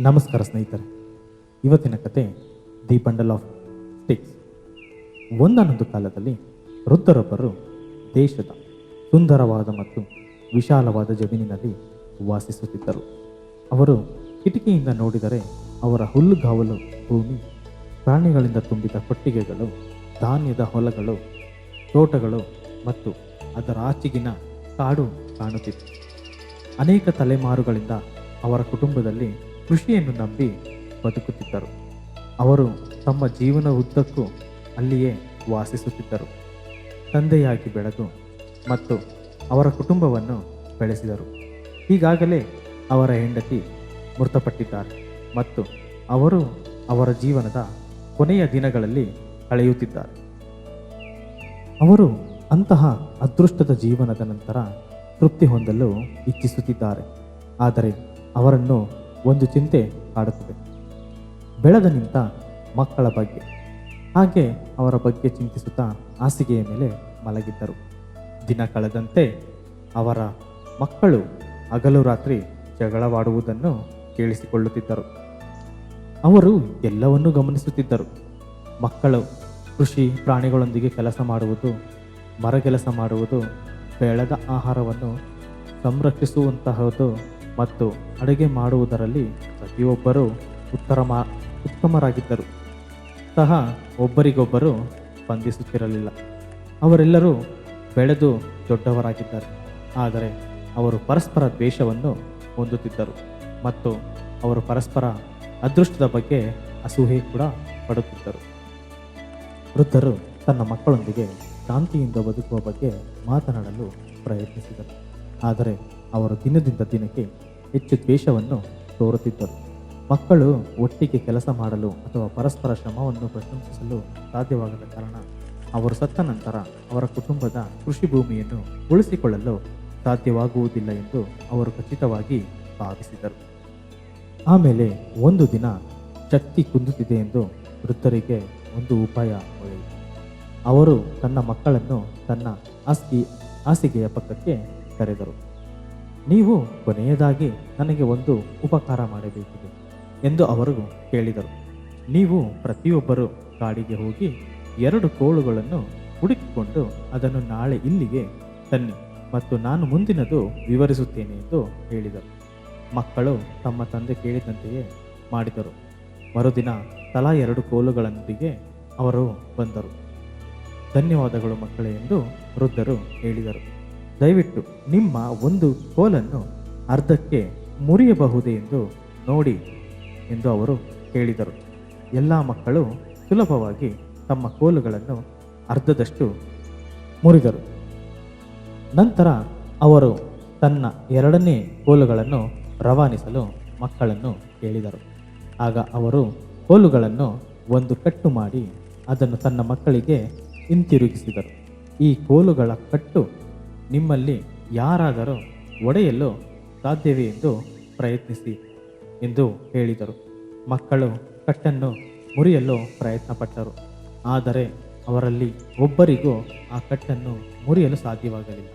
ನಮಸ್ಕಾರ ಸ್ನೇಹಿತರೆ. ಇವತ್ತಿನ ಕತೆ ದಿ ಬಂಡಲ್ ಆಫ್ ಸ್ಟಿಕ್ಸ್. ಒಂದಾನೊಂದು ಕಾಲದಲ್ಲಿ ವೃದ್ಧರೊಬ್ಬರು ದೇಶದ ಸುಂದರವಾದ ಮತ್ತು ವಿಶಾಲವಾದ ಜಮೀನಿನಲ್ಲಿ ವಾಸಿಸುತ್ತಿದ್ದರು. ಅವರು ಕಿಟಕಿಯಿಂದ ನೋಡಿದರೆ ಅವರ ಹುಲ್ಲುಗಾವಲು ಭೂಮಿ, ಪ್ರಾಣಿಗಳಿಂದ ತುಂಬಿದ ಕೊಟ್ಟಿಗೆಗಳು, ಧಾನ್ಯದ ಹೊಲಗಳು, ತೋಟಗಳು ಮತ್ತು ಅದರ ಆಚೆಗಿನ ಕಾಡು ಕಾಣುತ್ತಿತ್ತು. ಅನೇಕ ತಲೆಮಾರುಗಳಿಂದ ಅವರ ಕುಟುಂಬದಲ್ಲಿ ಕೃಷಿಯನ್ನು ನಂಬಿ ಬದುಕುತ್ತಿದ್ದರು. ಅವರು ತಮ್ಮ ಜೀವನ ಉದ್ದಕ್ಕೂ ಅಲ್ಲಿಯೇ ವಾಸಿಸುತ್ತಿದ್ದರು. ತಂದೆಯಾಗಿ ಬೆಳೆದು ಮತ್ತು ಅವರ ಕುಟುಂಬವನ್ನು ಬೆಳೆಸಿದರು. ಈಗಾಗಲೇ ಅವರ ಹೆಂಡತಿ ಮೃತಪಟ್ಟಿದ್ದಾರೆ ಮತ್ತು ಅವರು ಅವರ ಜೀವನದ ಕೊನೆಯ ದಿನಗಳಲ್ಲಿ ಕಳೆಯುತ್ತಿದ್ದಾರೆ. ಅವರು ಅಂತಹ ಅದೃಷ್ಟದ ಜೀವನದ ನಂತರ ತೃಪ್ತಿ ಹೊಂದಲು ಇಚ್ಛಿಸುತ್ತಿದ್ದಾರೆ. ಆದರೆ ಅವರನ್ನು ಒಂದು ಚಿಂತೆ ಕಾಡುತ್ತದೆ. ಬೆಳೆದ ನಿಂತ ಮಕ್ಕಳ ಬಗ್ಗೆ. ಹಾಗೆ ಅವರ ಬಗ್ಗೆ ಚಿಂತಿಸುತ್ತಾ ಹಾಸಿಗೆಯ ಮೇಲೆ ಮಲಗಿದ್ದರು. ದಿನ ಕಳೆದಂತೆ ಅವರ ಮಕ್ಕಳು ಹಗಲು ರಾತ್ರಿ ಜಗಳವಾಡುವುದನ್ನು ಕೇಳಿಸಿಕೊಳ್ಳುತ್ತಿದ್ದರು. ಅವರು ಎಲ್ಲವನ್ನೂ ಗಮನಿಸುತ್ತಿದ್ದರು. ಮಕ್ಕಳು ಕೃಷಿ ಪ್ರಾಣಿಗಳೊಂದಿಗೆ ಕೆಲಸ ಮಾಡುವುದು, ಮರಗೆಲಸ ಮಾಡುವುದು, ಬೆಳೆದ ಆಹಾರವನ್ನು ಸಂರಕ್ಷಿಸುವಂತಹದ್ದು ಮತ್ತು ಅಡುಗೆ ಮಾಡುವುದರಲ್ಲಿ ಪ್ರತಿಯೊಬ್ಬರು ಉತ್ತರ ಉತ್ತಮರಾಗಿದ್ದರು. ಸಹ ಒಬ್ಬರಿಗೊಬ್ಬರು ಸ್ಪಂದಿಸುತ್ತಿರಲಿಲ್ಲ. ಅವರೆಲ್ಲರೂ ಬೆಳೆದು ದೊಡ್ಡವರಾಗಿದ್ದರು. ಆದರೆ ಅವರು ಪರಸ್ಪರ ದ್ವೇಷವನ್ನು ಹೊಂದುತ್ತಿದ್ದರು ಮತ್ತು ಅವರು ಪರಸ್ಪರ ಅದೃಷ್ಟದ ಬಗ್ಗೆ ಅಸೂಹೆ ಕೂಡ ಪಡುತ್ತಿದ್ದರು. ವೃದ್ಧರು ತನ್ನ ಮಕ್ಕಳೊಂದಿಗೆ ಶಾಂತಿಯಿಂದ ಬದುಕುವ ಬಗ್ಗೆ ಮಾತನಾಡಲು ಪ್ರಯತ್ನಿಸಿದರು. ಆದರೆ ಅವರು ದಿನದಿಂದ ದಿನಕ್ಕೆ ಹೆಚ್ಚು ದ್ವೇಷವನ್ನು ತೋರುತ್ತಿದ್ದರು. ಮಕ್ಕಳು ಒಟ್ಟಿಗೆ ಕೆಲಸ ಮಾಡಲು ಅಥವಾ ಪರಸ್ಪರ ಶ್ರಮವನ್ನು ಪ್ರಶಂಸಿಸಲು ಸಾಧ್ಯವಾಗದ ಕಾರಣ ಅವರು ಸತ್ತ ನಂತರ ಅವರ ಕುಟುಂಬದ ಕೃಷಿ ಭೂಮಿಯನ್ನು ಉಳಿಸಿಕೊಳ್ಳಲು ಸಾಧ್ಯವಾಗುವುದಿಲ್ಲ ಎಂದು ಅವರು ಖಚಿತವಾಗಿ ಭಾವಿಸಿದರು. ಆಮೇಲೆ ಒಂದು ದಿನ ಶಕ್ತಿ ಕುಂದುತ್ತಿದೆ ಎಂದು ವೃದ್ಧರಿಗೆ ಒಂದು ಉಪಾಯ ಅವರು ತನ್ನ ಮಕ್ಕಳನ್ನು ತನ್ನ ಆಸ್ತಿ, ಹಾಸಿಗೆಯ ಪಕ್ಕಕ್ಕೆ ಕರೆದರು. ನೀವು ಕೊನೆಯದಾಗಿ ನನಗೆ ಒಂದು ಉಪಕಾರ ಮಾಡಬೇಕಿದೆ ಎಂದು ಅವರು ಕೇಳಿದರು ನೀವು ಪ್ರತಿಯೊಬ್ಬರು ಕಾಡಿಗೆ ಹೋಗಿ ಎರಡು ಕೋಳುಗಳನ್ನು ಹುಡುಕಿಕೊಂಡು ಅದನ್ನು ನಾಳೆ ಇಲ್ಲಿಗೆ ತನ್ನಿ ಮತ್ತು ನಾನು ಮುಂದಿನದು ವಿವರಿಸುತ್ತೇನೆ ಎಂದು ಹೇಳಿದರು. ಮಕ್ಕಳು ತಮ್ಮ ತಂದೆ ಕೇಳಿದಂತೆಯೇ ಮಾಡಿದರು. ಮರುದಿನ ತಲಾ ಎರಡು ಕೋಲುಗಳೊಂದಿಗೆ ಅವರು ಬಂದರು. ಧನ್ಯವಾದಗಳು ಮಕ್ಕಳೇ ಎಂದು ವೃದ್ಧರು ಹೇಳಿದರು. ದಯವಿಟ್ಟು ನಿಮ್ಮ ಒಂದು ಕೋಲನ್ನು ಅರ್ಧಕ್ಕೆ ಮುರಿಯಬಹುದೇ ಎಂದು ನೋಡಿ ಎಂದು ಅವರು ಹೇಳಿದರು. ಎಲ್ಲ ಮಕ್ಕಳು ಸುಲಭವಾಗಿ ತಮ್ಮ ಕೋಲುಗಳನ್ನು ಅರ್ಧದಷ್ಟು ಮುರಿದರು. ನಂತರ ಅವರು ತನ್ನ ಎರಡನೇ ಕೋಲುಗಳನ್ನು ರವಾನಿಸಲು ಮಕ್ಕಳನ್ನು ಕೇಳಿದರು. ಆಗ ಅವರು ಕೋಲುಗಳನ್ನು ಒಂದು ಕಟ್ಟು ಮಾಡಿ ಅದನ್ನು ತನ್ನ ಮಕ್ಕಳಿಗೆ ಹಿಂತಿರುಗಿಸಿದರು. ಈ ಕೋಲುಗಳ ಕಟ್ಟು ನಿಮ್ಮಲ್ಲಿ ಯಾರಾದರೂ ಒಡೆಯಲು ಸಾಧ್ಯವೇ ಎಂದು ಪ್ರಯತ್ನಿಸಿ ಎಂದು ಹೇಳಿದರು. ಮಕ್ಕಳು ಕಟ್ಟನ್ನು ಮುರಿಯಲು ಪ್ರಯತ್ನಪಟ್ಟರು. ಆದರೆ ಅವರಲ್ಲಿ ಒಬ್ಬರಿಗೂ ಆ ಕಟ್ಟನ್ನು ಮುರಿಯಲು ಸಾಧ್ಯವಾಗಲಿಲ್ಲ.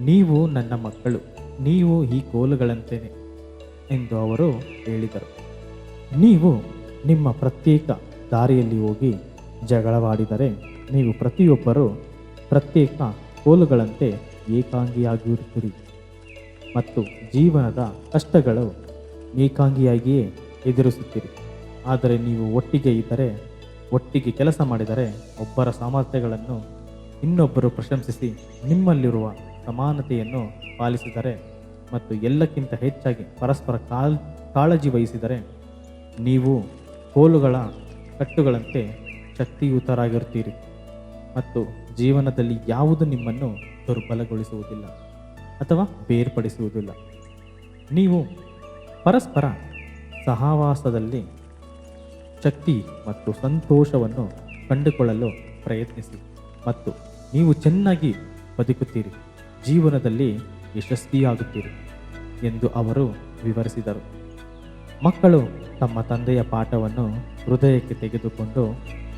ನೀವು ನನ್ನ ಮಕ್ಕಳು, ನೀವು ಈ ಕೋಲುಗಳಂತೇನೆ ಎಂದು ಅವರು ಹೇಳಿದರು. ನೀವು ನಿಮ್ಮ ಪ್ರತ್ಯೇಕ ದಾರಿಯಲ್ಲಿ ಹೋಗಿ ಜಗಳವಾಡಿದರೆ ನೀವು ಪ್ರತಿಯೊಬ್ಬರೂ ಪ್ರತ್ಯೇಕ ಕೋಲುಗಳಂತೆ ಏಕಾಂಗಿಯಾಗಿರುತ್ತೀರಿ. ಮತ್ತು ಜೀವನದ ಕಷ್ಟಗಳು ಏಕಾಂಗಿಯಾಗಿಯೇ ಎದುರಿಸುತ್ತೀರಿ. ಆದರೆ ನೀವು ಒಟ್ಟಿಗೆ ಇದ್ದರೆ, ಒಟ್ಟಿಗೆ ಕೆಲಸ ಮಾಡಿದರೆ ಒಬ್ಬರ ಸಾಮರ್ಥ್ಯಗಳನ್ನು ಇನ್ನೊಬ್ಬರು ಪ್ರಶಂಸಿಸಿ ನಿಮ್ಮಲ್ಲಿರುವ ಸಮಾನತೆಯನ್ನು ಪಾಲಿಸಿದರೆ ಮತ್ತು ಎಲ್ಲಕ್ಕಿಂತ ಹೆಚ್ಚಾಗಿ ಪರಸ್ಪರ ಕಾಳ್ ಕಾಳಜಿ ವಹಿಸಿದರೆ ನೀವು ಕೋಲುಗಳ ಕಟ್ಟುಗಳಂತೆ ಶಕ್ತಿಯುತರಾಗಿರುತ್ತೀರಿ. ಮತ್ತು ಜೀವನದಲ್ಲಿ ಯಾವುದು ನಿಮ್ಮನ್ನು ದುರ್ಬಲಗೊಳಿಸುವುದಿಲ್ಲ ಅಥವಾ ಬೇರ್ಪಡಿಸುವುದಿಲ್ಲ. ನೀವು ಪರಸ್ಪರ ಸಹವಾಸದಲ್ಲಿ ಶಕ್ತಿ ಮತ್ತು ಸಂತೋಷವನ್ನು ಕಂಡುಕೊಳ್ಳಲು ಪ್ರಯತ್ನಿಸಿ ಮತ್ತು ನೀವು ಚೆನ್ನಾಗಿ ಬದುಕುತ್ತೀರಿ, ಜೀವನದಲ್ಲಿ ಯಶಸ್ವಿಯಾಗುತ್ತೀರಿ ಎಂದು ಅವರು ವಿವರಿಸಿದರು. ಮಕ್ಕಳು ತಮ್ಮ ತಂದೆಯ ಪಾಠವನ್ನು ಹೃದಯಕ್ಕೆ ತೆಗೆದುಕೊಂಡು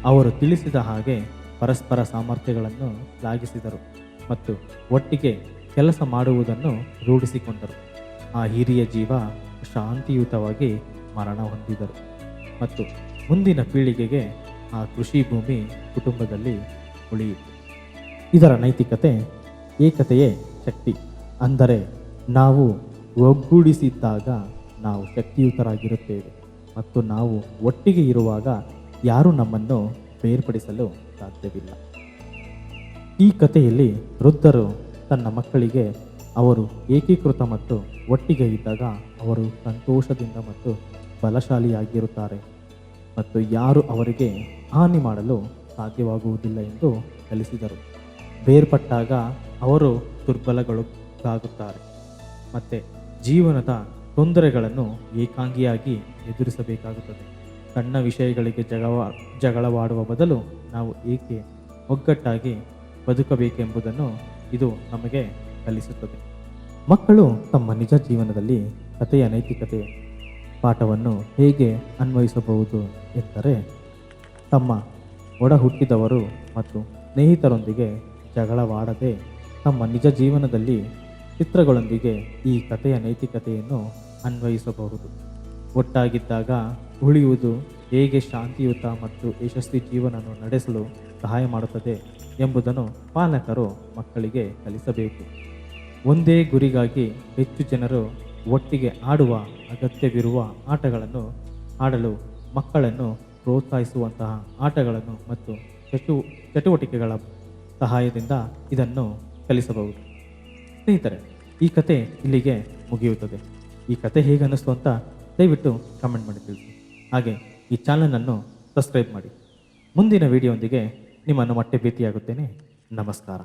ಅವರು ತಿಳಿಸಿದ ಹಾಗೆ ಪರಸ್ಪರ ಸಾಮರ್ಥ್ಯಗಳನ್ನು ಶ್ಲಾಘಿಸಿದರು ಮತ್ತು ಒಟ್ಟಿಗೆ ಕೆಲಸ ಮಾಡುವುದನ್ನು ರೂಢಿಸಿಕೊಂಡರು. ಆ ಹಿರಿಯ ಜೀವ ಶಾಂತಿಯುತವಾಗಿ ಮರಣ ಹೊಂದಿದರು ಮತ್ತು ಮುಂದಿನ ಪೀಳಿಗೆಗೆ ಆ ಕೃಷಿ ಭೂಮಿ ಕುಟುಂಬದಲ್ಲಿ ಉಳಿಯಿತು. ಇದರ ನೈತಿಕತೆ ಏಕತೆಯೇ ಶಕ್ತಿ. ಅಂದರೆ ನಾವು ಒಗ್ಗೂಡಿಸಿದ್ದಾಗ ನಾವು ಶಕ್ತಿಯುತರಾಗಿರುತ್ತೇವೆ ಮತ್ತು ನಾವು ಒಟ್ಟಿಗೆ ಇರುವಾಗ ಯಾರು ನಮ್ಮನ್ನು ಬೇರ್ಪಡಿಸಲು ಸಾಧ್ಯವಿಲ್ಲ. ಈ ಕಥೆಯಲ್ಲಿ ವೃದ್ಧರು ತನ್ನ ಮಕ್ಕಳಿಗೆ ಅವರು ಏಕೀಕೃತ ಮತ್ತು ಒಟ್ಟಿಗೆ ಇದ್ದಾಗ ಅವರು ಸಂತೋಷದಿಂದ ಮತ್ತು ಬಲಶಾಲಿಯಾಗಿರುತ್ತಾರೆ ಮತ್ತು ಯಾರು ಅವರಿಗೆ ಹಾನಿ ಮಾಡಲು ಸಾಧ್ಯವಾಗುವುದಿಲ್ಲ ಎಂದು ಕಲಿಸಿದರು ಬೇರ್ಪಟ್ಟಾಗ ಅವರು ದುರ್ಬಲಗೊಳಗಾಗುತ್ತಾರೆ ಮತ್ತು ಜೀವನದ ತೊಂದರೆಗಳನ್ನು ಏಕಾಂಗಿಯಾಗಿ ಎದುರಿಸಬೇಕಾಗುತ್ತದೆ. ಸಣ್ಣ ವಿಷಯಗಳಿಗೆ ಜಗಳ, ಜಗಳವಾಡುವ ಬದಲು ನಾವು ಏಕೆ ಒಗ್ಗಟ್ಟಾಗಿ ಬದುಕಬೇಕೆಂಬುದನ್ನು ಇದು ನಮಗೆ ಕಲಿಸುತ್ತದೆ. ಮಕ್ಕಳು ತಮ್ಮ ನಿಜ ಜೀವನದಲ್ಲಿ ಕಥೆಯ ನೈತಿಕತೆ ಪಾಠವನ್ನು ಹೇಗೆ ಅನ್ವಯಿಸಬಹುದು ಎಂದರೆ, ತಮ್ಮ ಒಡ ಹುಟ್ಟಿದವರು ಮತ್ತು ಸ್ನೇಹಿತರೊಂದಿಗೆ ಜಗಳವಾಡದೆ ತಮ್ಮ ನಿಜ ಜೀವನದಲ್ಲಿ ಚಿತ್ರಗಳೊಂದಿಗೆ ಈ ಕಥೆಯ ನೈತಿಕತೆಯನ್ನು ಅನ್ವಯಿಸಬಹುದು. ಒಟ್ಟಾಗಿದ್ದಾಗ ಉಳಿಯುವುದು ಹೇಗೆ ಶಾಂತಿಯುತ ಮತ್ತು ಯಶಸ್ವಿ ಜೀವನವನ್ನು ನಡೆಸಲು ಸಹಾಯ ಮಾಡುತ್ತದೆ ಎಂಬುದನ್ನು ಪಾಲಕರು ಮಕ್ಕಳಿಗೆ ಕಲಿಸಬೇಕು. ಒಂದೇ ಗುರಿಗಾಗಿ ಹೆಚ್ಚು ಜನರು ಒಟ್ಟಿಗೆ ಆಡುವ ಅಗತ್ಯವಿರುವ ಆಟಗಳನ್ನು ಆಡಲು ಮಕ್ಕಳನ್ನು ಪ್ರೋತ್ಸಾಹಿಸುವಂತಹ ಆಟಗಳನ್ನು ಮತ್ತು ಚಟು ಚಟುವಟಿಕೆಗಳ ಸಹಾಯದಿಂದ ಇದನ್ನು ಕಲಿಸಬಹುದು. ಸ್ನೇಹಿತರೆ, ಈ ಕತೆ ಇಲ್ಲಿಗೆ ಮುಗಿಯುತ್ತದೆ. ಈ ಕತೆ ಹೇಗೆ ಅನ್ನಿಸ್ತು ಅಂತ ದಯವಿಟ್ಟು ಕಮೆಂಟ್ ಮಾಡಿ ತಿಳಿಸಿ. ಹಾಗೆ ಈ ಚಾನಲನ್ನು ಸಬ್ಸ್ಕ್ರೈಬ್ ಮಾಡಿ. ಮುಂದಿನ ವಿಡಿಯೋಂದಿಗೆ ನಿಮ್ಮನ್ನು ಮತ್ತೆ ಭೇಟಿಯಾಗುತ್ತೇನೆ. ನಮಸ್ಕಾರ.